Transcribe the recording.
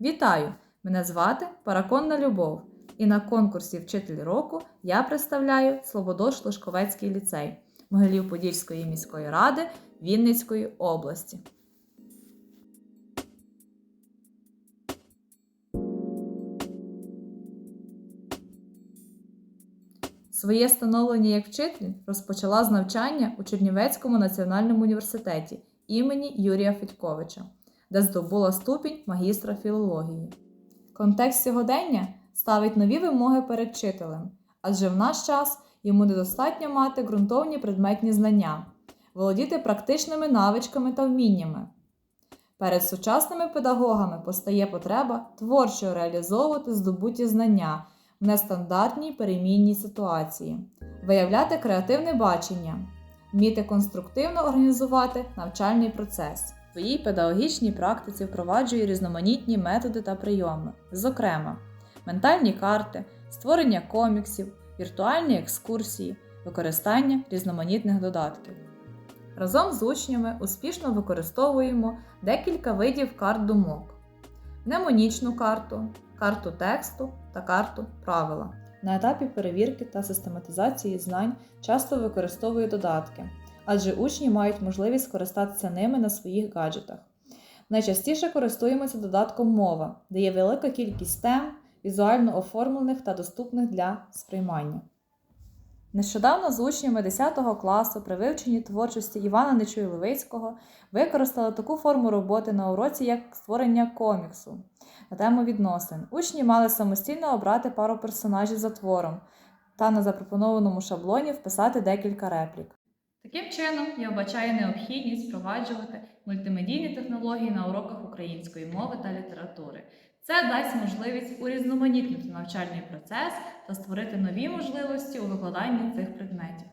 Вітаю! Мене звати Параконна Любов, і на конкурсі Вчитель року я представляю Слободош Лишковецький ліцей Могилів-Подільської міської ради Вінницької області. Своє становлення як вчитель розпочала з навчання у Чернівецькому національному університеті імені Юрія Федьковича, де здобула ступінь магістра філології. Контекст сьогодення ставить нові вимоги перед вчителем, адже в наш час йому недостатньо мати ґрунтовні предметні знання, володіти практичними навичками та вміннями. Перед сучасними педагогами постає потреба творчо реалізовувати здобуті знання в нестандартній перемінній ситуації, виявляти креативне бачення, вміти конструктивно організувати навчальний процес. В своїй педагогічній практиці впроваджує різноманітні методи та прийоми, зокрема, ментальні карти, створення коміксів, віртуальні екскурсії, використання різноманітних додатків. Разом з учнями успішно використовуємо декілька видів карт думок: мнемонічну карту, карту тексту та карту правила. На етапі перевірки та систематизації знань часто використовую додатки, адже учні мають можливість скористатися ними на своїх гаджетах. Найчастіше користуємося додатком мова, де є велика кількість тем, візуально оформлених та доступних для сприймання. Нещодавно з учнями 10 класу при вивченні творчості Івана Нечуй-Левицького використали таку форму роботи на уроці, як створення коміксу на тему відносин. Учні мали самостійно обрати пару персонажів за твором та на запропонованому шаблоні вписати декілька реплік. Таким чином, я вбачаю необхідність впроваджувати мультимедійні технології на уроках української мови та літератури. Це дасть можливість урізноманітнити навчальний процес та створити нові можливості у викладанні цих предметів.